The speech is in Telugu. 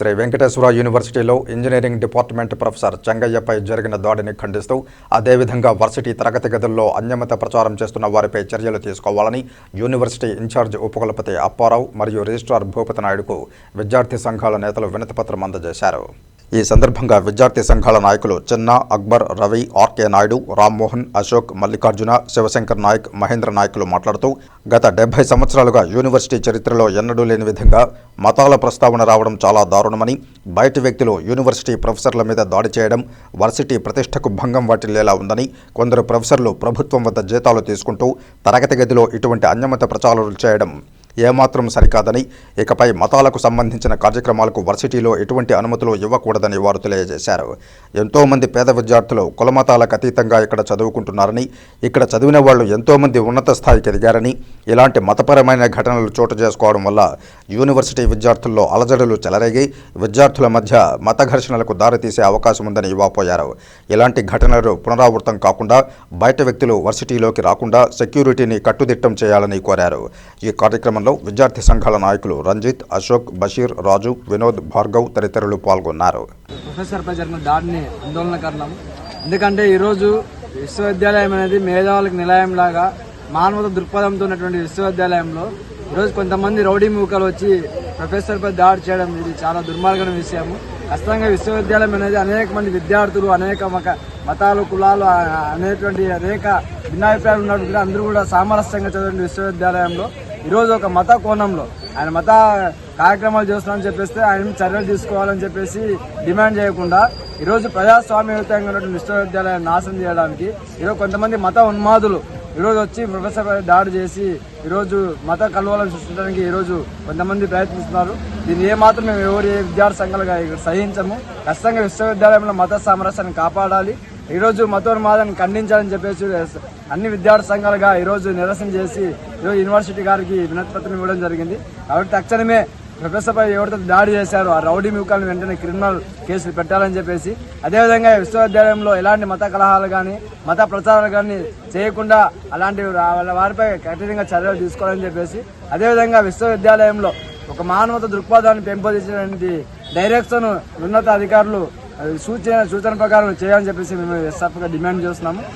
శ్రీ వెంకటేశ్వర యూనివర్సిటీలో ఇంజనీరింగ్ డిపార్ట్మెంట్ ప్రొఫెసర్ చెంగయ్యపై జరిగిన దాడిని ఖండిస్తూ అదేవిధంగా వర్సిటీ తరగతి గదుల్లో అన్యమత ప్రచారం చేస్తున్న వారిపై చర్యలు తీసుకోవాలని యూనివర్సిటీ ఇన్ఛార్జ్ ఉపకులపతి అప్పారావు మరియు రిజిస్ట్రార్ భూపతి నాయుడుకు విద్యార్థి సంఘాల నేతలు వినతిపత్రం అందజేశారు. ఈ సందర్భంగా విద్యార్థి సంఘాల నాయకులు చిన్న అక్బర్ రవి ఆర్కే నాయుడు రామ్మోహన్ అశోక్ మల్లికార్జున శివశంకర్ నాయక్ మహేంద్ర నాయకులు మాట్లాడుతూ గత డెబ్బై సంవత్సరాలుగా యూనివర్సిటీ చరిత్రలో ఎన్నడూ లేని విధంగా మతాల ప్రస్తావన రావడం చాలా దారుణమని బయటి వ్యక్తులు యూనివర్సిటీ ప్రొఫెసర్ల మీద దాడి చేయడం వర్సిటీ ప్రతిష్టకు భంగం వాటిల్లేలా ఉందని కొందరు ప్రొఫెసర్లు ప్రభుత్వం వద్ద జీతాలు తీసుకుంటూ తరగతి గదిలో ఇటువంటి అన్యమత ప్రచారాలు చేయడం ఏమాత్రం సరికాదని. ఇకపై మతాలకు సంబంధించిన కార్యక్రమాలకు వర్సిటీలో ఎటువంటి అనుమతులు ఇవ్వకూడదని వారు తెలియజేశారు. ఎంతోమంది పేద విద్యార్థులు కులమతాలకు అతీతంగా ఇక్కడ చదువుకుంటున్నారని ఇక్కడ చదివిన వాళ్ళు ఎంతోమంది ఉన్నత స్థాయికి ఎదిగారని ఇలాంటి మతపరమైన ఘటనలు చోటు చేసుకోవడం వల్ల యూనివర్సిటీ విద్యార్థుల్లో అలజడులు చెలరేగి విద్యార్థుల మధ్య మత ఘర్షణలకు దారితీసే అవకాశం ఉందని ఇవ్వపోయారు ఇలాంటి ఘటనలు పునరావృతం కాకుండా బయట వ్యక్తులు వర్సిటీలోకి రాకుండా సెక్యూరిటీని కట్టుదిట్టం చేయాలని కోరారు. ఈ కార్యక్రమంలో విద్యార్థి సంఘాల నాయకులు రంజిత్ అశోక్ బషీర్ రాజు వినోద్ భార్గవ్ తదితరులు పాల్గొన్నారు. ప్రొఫెసర్పై జరిగిన దాడిని ఆందోళన కారణం. ఎందుకంటే ఈరోజు విశ్వవిద్యాలయం అనేది మేధావులకు నిలయం లాగా మానవత దృక్పథంతో ఉన్నటువంటి విశ్వవిద్యాలయంలో ఈరోజు కొంతమంది రౌడీ మూకలు వచ్చి ప్రొఫెసర్పై దాడి చేయడం ఇది చాలా దుర్మార్గమైన విషయము. ఖచ్చితంగా విశ్వవిద్యాలయం అనేది అనేక మంది విద్యార్థులు అనేక మక మతాలు కులాలు అనేటువంటి అనేక భిన్నాభిప్రాయాలు ఉన్నట్టు కూడా అందరూ కూడా సామరస్యంగా చదివిన విశ్వవిద్యాలయంలో ఈరోజు ఒక మత కోణంలో. ఆయన మత కార్యక్రమాలు చేస్తున్నామని చెప్పేస్తే ఆయన చర్యలు తీసుకోవాలని చెప్పేసి డిమాండ్ చేయకుండా ఈరోజు ప్రజాస్వామ్యయుతంగా ఉన్నటువంటి విశ్వవిద్యాలయాన్ని నాశనం చేయడానికి ఈరోజు కొంతమంది మత ఉన్మాదులు ఈరోజు వచ్చి ప్రొఫెసర్ దాడి చేసి ఈరోజు మత కలవాలని సృష్టించడానికి ఈరోజు కొంతమంది ప్రయత్నిస్తున్నారు. దీన్ని ఏమాత్రం మేము ఎవరి విద్యార్థి సంఘాలుగా సహించము. ఖచ్చితంగా విశ్వవిద్యాలయంలో మత సామరస్యాన్ని కాపాడాలి. ఈరోజు మతోన్మాదాన్ని ఖండించాలని చెప్పేసి అన్ని విద్యార్థి సంఘాలుగా ఈరోజు నిరసన చేసి ఈరోజు యూనివర్సిటీ గారికి వినతి పత్రం ఇవ్వడం జరిగింది. కాబట్టి తక్షణమే ప్రొఫెసర్పై ఎవరితో దాడి చేశారో ఆ రౌడీ మ్యూకాలను వెంటనే క్రిమినల్ కేసులు పెట్టాలని చెప్పేసి అదేవిధంగా విశ్వవిద్యాలయంలో ఎలాంటి మత కలహాలు కానీ మత ప్రచారాలు కానీ చేయకుండా అలాంటి వారిపై కఠినంగా చర్యలు తీసుకోవాలని చెప్పేసి అదేవిధంగా విశ్వవిద్యాలయంలో ఒక మానవత దృక్పథాన్ని పెంపొందించడానికి డైరెక్షన్ ఉన్నత అధికారులు సూచన సూచన ప్రకారం చేయాలని చెప్పేసి మేము ఎస్ఎఫ్గా డిమాండ్ చేస్తున్నాము.